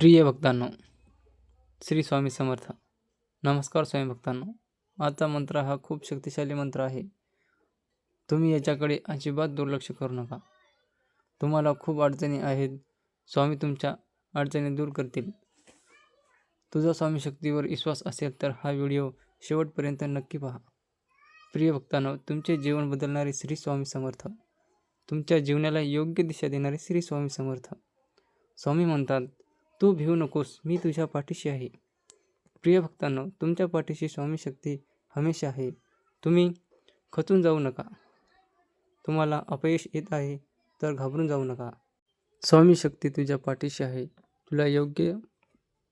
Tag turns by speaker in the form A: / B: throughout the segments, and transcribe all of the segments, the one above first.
A: प्रिय भक्तांनो श्री स्वामी समर्थ. नमस्कार स्वामी भक्तांनो. आता मंत्र हा खूप शक्तिशाली मंत्र आहे. तुम्ही याच्याकडे अजिबात दुर्लक्ष करू नका. तुम्हाला खूप अडचणी आहेत. स्वामी तुमच्या अडचणी दूर करतील. तुझा स्वामी शक्तीवर विश्वास असेल तर हा व्हिडिओ शेवटपर्यंत नक्की पहा. प्रिय भक्तांनो तुमचे जीवन बदलणारे श्री स्वामी समर्थ. तुमच्या जीवनाला योग्य दिशा देणारे श्री स्वामी समर्थ. स्वामी म्हणतात तू भिवू नकोस मी तुझ्या पाठीशी आहे. प्रिय भक्तांनो तुमच्या पाठीशी स्वामी शक्ती हमेशा आहे. तुम्ही खचून जाऊ नका. तुम्हाला अपयश येत आहे तर घाबरून जाऊ नका. स्वामी शक्ती तुझ्या पाठीशी आहे. तुला योग्य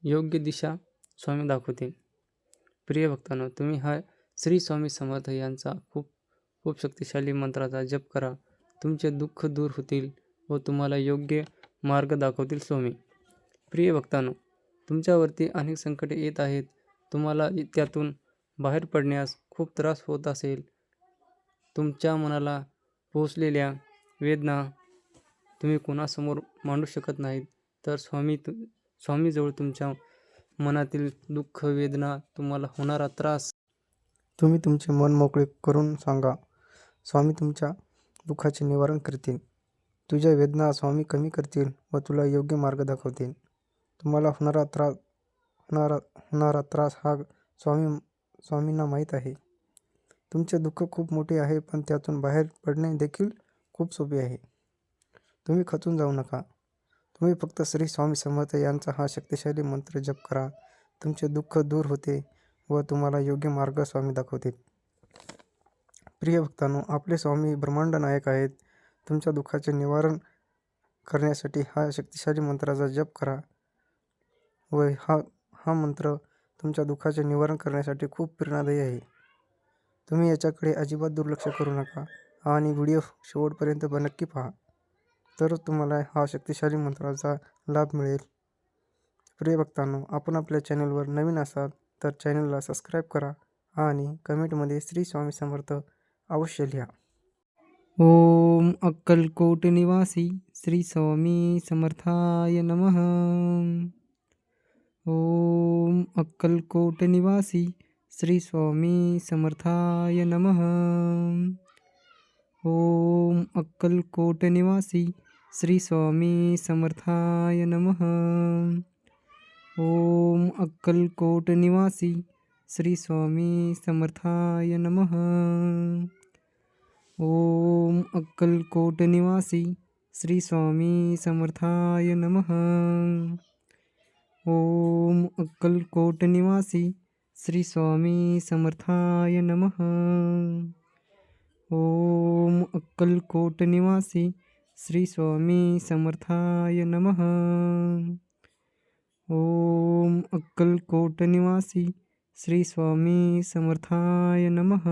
A: योग्य दिशा स्वामी दाखवतील प्रिय भक्तांनो तुम्ही हा श्री स्वामी समर्थ यांचा खूप खूप शक्तिशाली मंत्राचा जप करा. तुमचे दुःख दूर होतील व तुम्हाला योग्य मार्ग दाखवतील स्वामी. प्रिय भक्तांनो तुमच्यावरती अनेक संकटे येत आहेत. तुम्हाला त्यातून बाहेर पडण्यास खूप त्रास होत असेल. तुमच्या मनाला पोचलेल्या वेदना तुम्ही कोणासमोर मांडू शकत नाहीत. तर स्वामी तु स्वामीजवळ तुमच्या मनातील दुःख वेदना तुम्हाला होणारा त्रास
B: तुम्ही तुमचे मन मोकळे करून सांगा. स्वामी तुमच्या दुःखाचे निवारण करतील. तुझ्या वेदना स्वामी कमी करतील व तुला योग्य मार्ग दाखवतील. तुम्हाला होणारा त्रास होणारा होणारा त्रास हा स्वामी स्वामींना माहीत आहे. तुमचे दुःख खूप मोठे आहे पण त्यातून बाहेर पडणे देखील खूप सोपे आहे. तुम्ही खचून जाऊ नका. तुम्ही फक्त श्री स्वामी समर्थ यांचा हा शक्तिशाली मंत्र जप करा. तुमचे दुःख दूर होते व तुम्हाला योग्य मार्ग स्वामी दाखवतील प्रिय भक्तांनो आपले स्वामी ब्रह्मांड नायक आहेत. तुमच्या दुःखाचे निवारण करण्यासाठी हा शक्तिशाली मंत्राचा जप करा. व हा हा मंत्र तुमच्या दुःखाचे निवारण करण्यासाठी खूप प्रेरणादायी आहे. तुम्ही याच्याकडे अजिबात दुर्लक्ष करू नका आणि व्हिडिओ शेवटपर्यंत नक्की पहा. तरच तुम्हाला हा शक्तिशाली मंत्राचा लाभ मिळेल. प्रिय भक्तांनो आपण आपल्या चॅनलवर नवीन असाल तर चॅनलला सबस्क्राईब करा आणि कमेंटमध्ये श्री स्वामी समर्थ अवश्य लिहा.
A: ओम अक्कलकोट निवासी श्री स्वामी समर्थाय नमः. ओम अक्कलकोट निवासी श्री स्वामी समर्थाय नमः। ओम अक्कलकोट निवासी श्री स्वामी समर्थाय नमः। ओम अक्कलकोट निवासी श्री स्वामी समर्थाय नमः। ओम अक्कलकोट निवासी श्री स्वामी समर्थाय नमः। ओम अक्कलकोट निवासी श्री स्वामी समर्थाय नमः। ओम अक्कलकोट निवासी श्री स्वामी समर्थाय नमः। ओम अक्कलकोट निवासी श्री स्वामी समर्थाय नमः।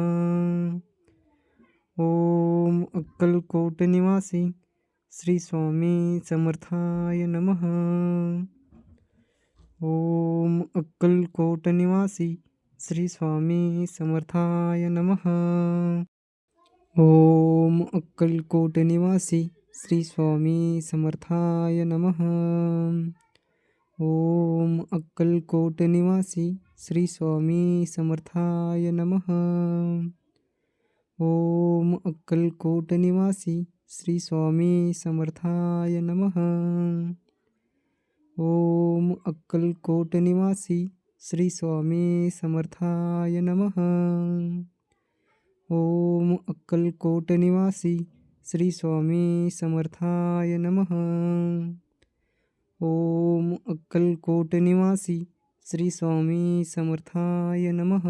A: ओम अक्कलकोट निवासी श्री स्वामी समर्थाय नमः। ओम अक्कलकोट निवासी श्री स्वामी समर्थाय नमः। ओम अक्कलकोट निवासी श्री स्वामी समर्थाय नमः। ओम अक्कलकोट निवासी श्री स्वामी समर्थाय नमः। ओम अक्कलकोट निवासी श्री स्वामी समर्थाय नमः। ओम अक्कलकोट निवासी श्री स्वामी समर्थाय नमः। ओम अक्कलकोट निवासी श्री स्वामी समर्थाय नमः। ओम अक्कलकोट निवासी श्री स्वामी समर्थाय नमः।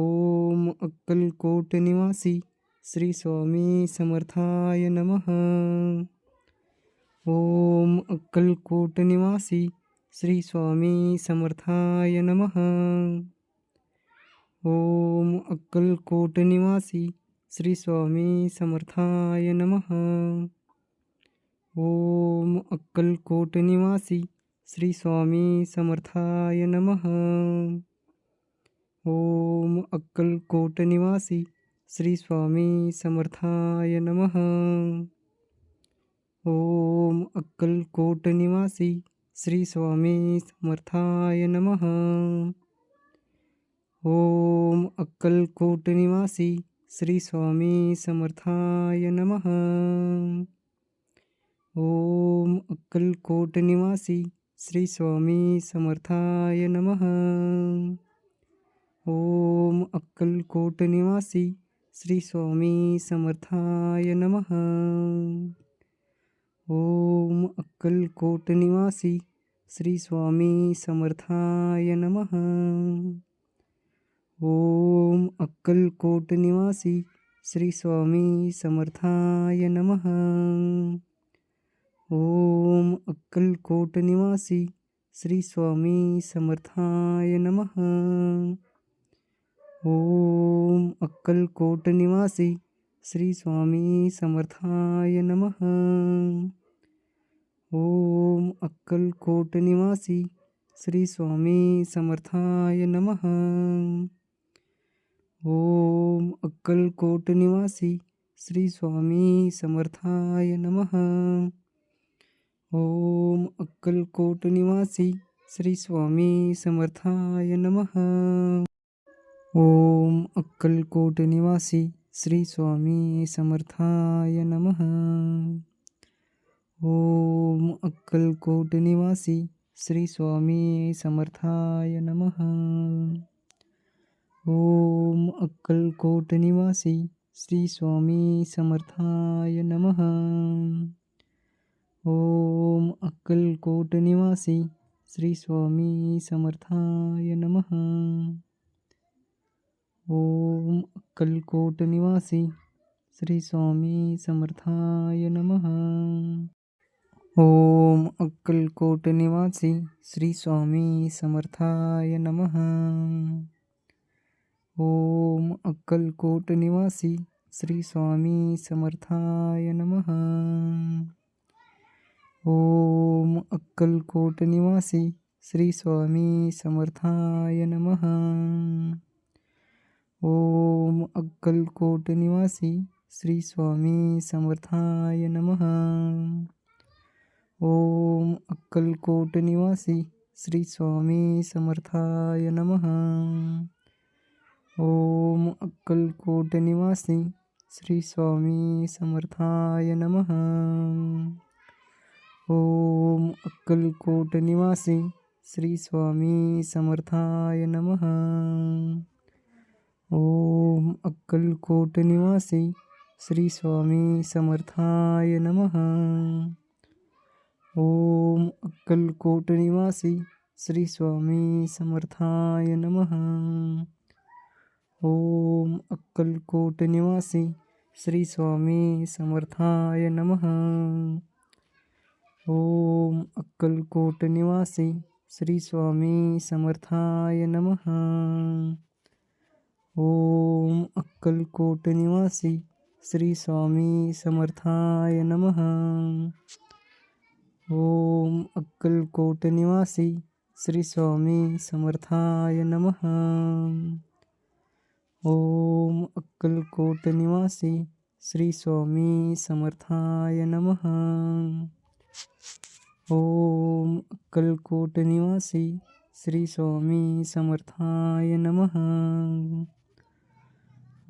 A: ओम अक्कलकोट निवासी श्री स्वामी समर्थाय नमः। ओम अक्कलकोट निवासी श्री स्वामी समर्थाय नमः। ओम अक्कलकोट निवासी श्री स्वामी समर्थाय नमः। ओम अक्कलकोट निवासी श्री स्वामी समर्थाय नमः। ओम अक्कलकोट निवासी श्री स्वामी समर्थाय नमः।
B: ओम अक्कलकोट निवासी श्री स्वामी समर्थाय नमः। ओम अक्कलकोट निवासी श्री स्वामी समर्थाय नमः। ओम अक्कलकोट निवासी श्री स्वामी समर्थाय नमः। ओम अक्कलकोट निवासी श्री स्वामी समर्थाय नमः। ओम अक्कलकोट निवासी श्री स्वामी समर्थाय नमः। ओम अक्कलकोट निवासी श्री स्वामी समर्थाय नमः। ओम अक्कलकोट निवासी श्री स्वामी समर्थाय नमः। ओम अक्कलकोट निवासी श्री स्वामी समर्थाय नमः। ओम अक्कलकोट निवासी, श्री स्वामी समर्थाय नमः। ओम अक्कलकोट निवासी, श्री स्वामी समर्थाय नमः। ओम अक्कलकोट निवासी, श्री स्वामी समर्थाय नमः। ओम अक्कलकोट निवासी श्री स्वामी समर्थाय नमः। ओम अक्कलकोट निवासी श्री स्वामी समर्थाय नमः। ओम अक्कलकोट निवासी श्री स्वामी समर्थाय नमः। ओम अक्कलकोट निवासी श्री स्वामी समर्थाय नमः। ओम अक्कलकोट निवासी श्री स्वामी समर्थाय नमः। ओम अक्कलकोट निवासी श्री स्वामी समर्थाय नमः। ओम अक्कलकोट निवासी श्री स्वामी समर्थाय नमः। ओम अक्कलकोट निवासी श्री स्वामी समर्थाय नमः। ओम अक्कलकोट निवासी श्री स्वामी समर्थाय नमः। ओम अक्कलकोट निवासी श्री स्वामी समर्थाय नमः। ओम अक्कलकोट निवासी श्री स्वामी समर्थाय नमः। ओम अक्कलकोट निवासी श्री स्वामी समर्थाय नमः। ओम अक्कलकोट निवासी श्री स्वामी समर्थाय नमः। ओम अक्कलकोट निवासी श्री स्वामी समर्थाय नमः। ओम अक्कलकोट निवासी श्री स्वामी समर्थाय नमः। ओम अक्कलकोट निवासी श्री स्वामी समर्थाय नमः। ओम अक्कलकोट निवासी श्री स्वामी समर्थाय नमः। ओम अक्कलकोट निवासी श्री स्वामी समर्थाय नमः। ओम अक्कलकोट निवासी श्री स्वामी समर्थाय नमः। ओम अक्कलकोट निवासी श्री स्वामी समर्थाय नमः।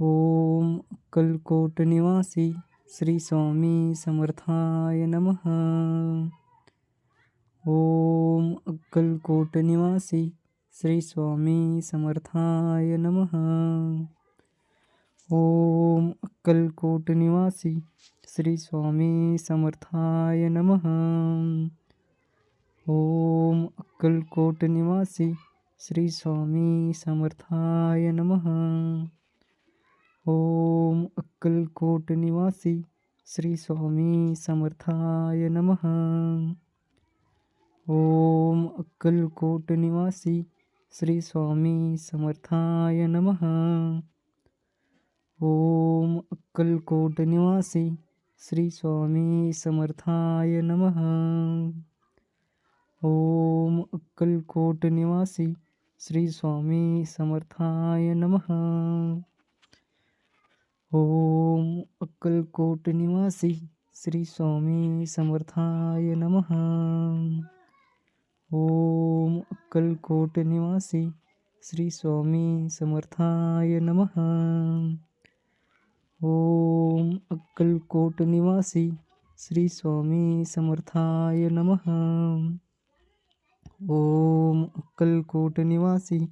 B: ओम अक्कलकोट निवासी श्री स्वामी समर्थाय नमः। ओम अक्कलकोट निवासी श्री स्वामी समर्थाय नमः। ओम अक्कलकोट निवासी श्री स्वामी समर्थाय नमः। ओम अक्कलकोट निवासी श्री स्वामी समर्थाय नमः। ओम अक्कलकोट निवासी श्री स्वामी समर्थाय नमः। ओम अक्कलकोट निवासी श्री स्वामी समर्थाय नमः। ओम अक्कलकोट निवासी श्री स्वामी समर्थाय नमः। ओम अक्कलकोट निवासी श्री स्वामी समर्थाय नमः। ओम अक्कलकोट निवासी
A: श्री स्वामी समर्थाय नमः। निवासी श्री स्वामी समर्थाय नमः। ओम अक्कलकोट निवासी श्री स्वामी समर्थाय नमः। ओम अक्कलकोट निवासी